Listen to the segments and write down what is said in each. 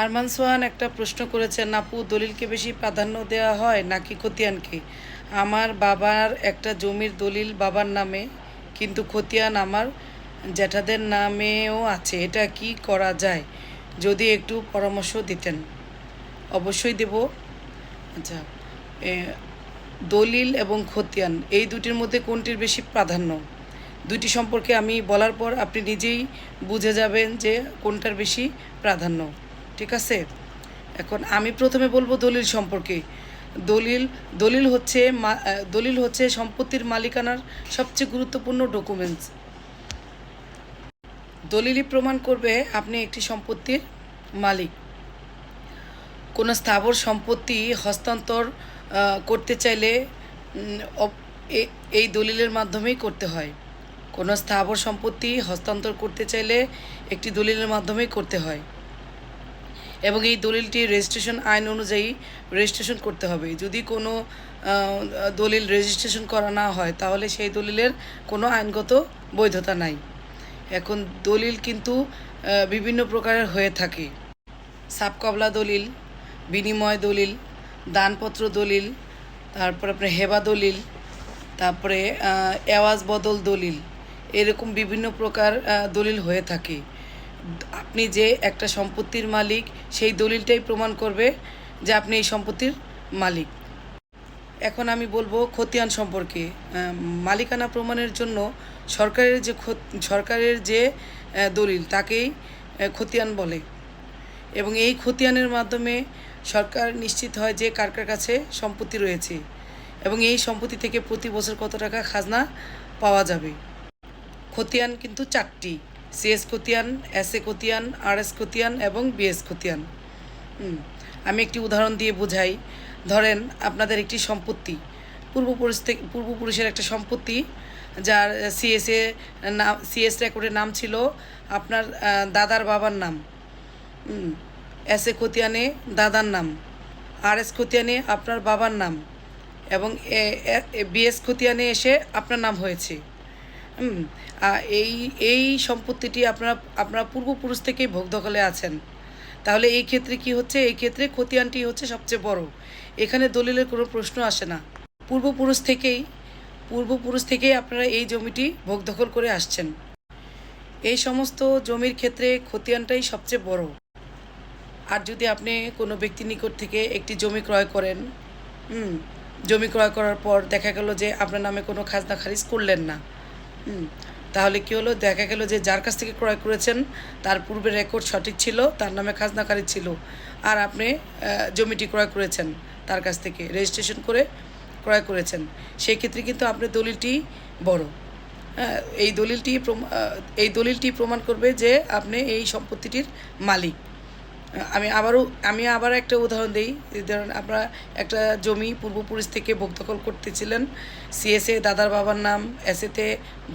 আরমান সোহান একটা প্রশ্ন করেছেন, আপু, দলিলকে বেশি প্রাধান্য দেওয়া হয় নাকি খতিয়ানকে? আমার বাবার একটা জমির দলিল বাবার নামে, কিন্তু খতিয়ান আমার জ্যাঠাদের নামেও আছে। এটা কি করা যায়? যদি একটু পরামর্শ দিতেন। অবশ্যই দেব। আচ্ছা দলিল এবং খতিয়ান, এই দুটির মধ্যে কোনটির বেশি প্রাধান্য? দুটি সম্পর্কে আমি বলার পর আপনি নিজেই বুঝে যাবেন যে কোনটার বেশি প্রাধান্য। ঠিক আছে? এখন আমি প্রথমে বলব দলিল সম্পর্কে। দলিল দলিল হচ্ছে দলিল হচ্ছে সম্পত্তির মালিকানার সবচেয়ে গুরুত্বপূর্ণ ডকুমেন্টস দলিলই প্রমাণ করবে আপনি একটি সম্পত্তির মালিক। কোনো স্থাবর সম্পত্তি হস্তান্তর করতে চাইলে এই দলিলের মাধ্যমেই করতে হয়। কোনো স্থাবর সম্পত্তি হস্তান্তর করতে চাইলে একটি দলিলের মাধ্যমেই করতে হয়। এবং এই দলিলটি রেজিস্ট্রেশন আইন অনুযায়ী রেজিস্ট্রেশন করতে হবে। যদি কোনো দলিল রেজিস্ট্রেশন করা না হয় তাহলে সেই দলিলের কোনো আইনগত বৈধতা নাই। এখন দলিল কিন্তু বিভিন্ন প্রকারের হয়ে থাকে। সাবকবলা দলিল বিনিময় দলিল দানপত্র দলিল তারপরে আপনার হেবা দলিল তারপরে আহ, এওয়াজ বদল দলিল এরকম বিভিন্ন প্রকার দলিল হয়ে থাকে। আপনি যে একটা সম্পত্তির মালিক, সেই দলিলটাই প্রমাণ করবে যে আপনি এই সম্পত্তির মালিক। এখন আমি বলব খতিয়ান সম্পর্কে। মালিকানা প্রমাণের জন্য সরকারের যে সরকারের যে দলিল তাকেই খতিয়ান বলে। এবং এই খতিয়ানের মাধ্যমে সরকার নিশ্চিত হয় যে কার কার কাছে সম্পত্তি রয়েছে। এবং এই সম্পত্তি থেকে প্রতি বছর কত টাকা খাজনা পাওয়া যাবে। খতিয়ান কিন্তু চারটি। সিএস খতিয়ান এস এ খতিয়ান আর এস খতিয়ান এবং বিএস খতিয়ান আমি একটি উদাহরণ দিয়ে বোঝাই। ধরেন আপনাদের একটি সম্পত্তি পূর্বপুরুষ থেকে পূর্বপুরুষের একটা সম্পত্তি, যার সিএসএ নাম সিএস রেকর্ডের নাম ছিল আপনার দাদার বাবার নাম। এস এ খতিয়ানে দাদার নাম আর এস খতিয়ানে আপনার বাবার নাম এবং বিএস খতিয়ানে এসে আপনার নাম হয়েছে। এই এই সম্পত্তিটি আপনারা আপনারা পূর্বপুরুষ থেকেই ভোগ দখলে আছেন। তাহলে এই ক্ষেত্রে কি হচ্ছে? এই ক্ষেত্রে খতিয়ানটি হচ্ছে সবচেয়ে বড়। এখানে দলিলের কোনো প্রশ্ন আসে না। পূর্বপুরুষ থেকেই পূর্বপুরুষ থেকেই আপনারা এই জমিটি ভোগ দখল করে আসছেন। এই সমস্ত জমির ক্ষেত্রে খতিয়ানটাই সবচেয়ে বড়। আর যদি আপনি কোনো ব্যক্তির নিকট থেকে একটি জমি ক্রয় করেন জমি ক্রয় করার পর দেখা গেল যে আপনার নামে কোনো খাজনা খারিজ করলেন না। তাহলে কি হলো? দেখা গেল যে যার কাছ থেকে ক্রয় করেছেন, তার পূর্বে রেকর্ড সঠিক ছিল, তার নামে খাজনা খারিজ ছিল। আর আপনি জমিটি ক্রয় করেছেন, তার কাছ থেকে রেজিস্ট্রেশন করে ক্রয় করেছেন। সেই ক্ষেত্রে কিন্তু আপনার দলিলটি বড়। হ্যাঁ এই দলিলটি এই দলিলটি প্রমাণ করবে যে আপনি এই সম্পত্তিটির মালিক। আমি আবারও, আমি আবার একটা উদাহরণ দিই। ধরুন আপনারা একটা জমি পূর্বপুরুষ থেকে ভোগ দখল করতেছিলেন। সিএসএ দাদার বাবার নাম এসএতে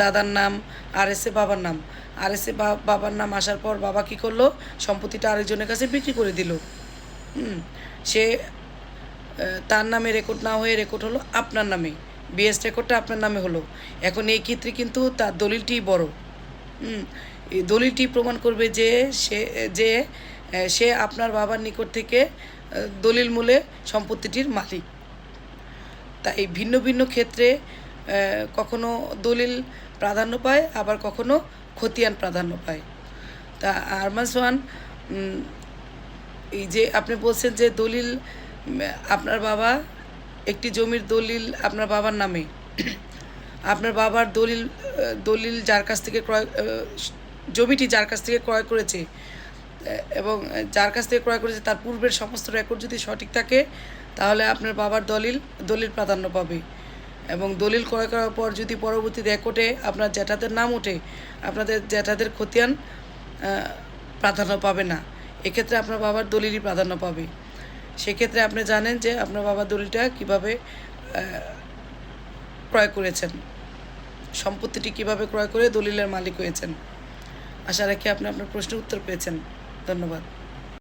দাদার নাম আর এসএ বাবার নাম। আর এসএ বাবার নাম আসার পর বাবা কী করল? সম্পত্তিটা আরেকজনের কাছে বিক্রি করে দিল। সে তার নামে রেকর্ড না হয়ে রেকর্ড হলো আপনার নামে। বিএস রেকর্ডটা আপনার নামে হলো। এখন এই ক্ষেত্রে কিন্তু তার দলিলটি বড়। হুম দলিলটি প্রমাণ করবে যে সে, যে সে আপনার বাবার নিকট থেকে দলিল মূলে সম্পত্তিটির মালিক। তাই ভিন্ন ভিন্ন ক্ষেত্রে কখনো দলিল প্রাধান্য পায়, আবার কখনো খতিয়ান প্রাধান্য পায়। তা আরমান সোহান এই যে আপনি বলছেন যে দলিল আপনার বাবা একটি জমির দলিল আপনার বাবার নামে। আপনার বাবার দলিল দলিল যার কাছ থেকে ক্রয় জমিটি যার কাছ থেকে ক্রয় করেছে এবং যার কাছ থেকে ক্রয় করেছে তার পূর্বের সমস্ত রেকর্ড যদি সঠিক থাকে, তাহলে আপনার বাবার দলিল দলিল প্রাধান্য পাবে। এবং দলিল ক্রয় করার পর যদি পরবর্তী রেকর্ডে আপনার জ্যাঠাদের নাম ওঠে, আপনাদের জ্যাঠাদের খতিয়ান প্রাধান্য পাবে না। এক্ষেত্রে আপনার বাবার দলিলই প্রাধান্য পাবে। সেক্ষেত্রে আপনি জানেন যে আপনার বাবার দলিলটা কীভাবে ক্রয় করেছেন। সম্পত্তিটি কীভাবে ক্রয় করে দলিলের মালিক হয়েছেন। আশা রাখি আপনি আপনার প্রশ্নের উত্তর পেয়েছেন। ধন্যবাদ।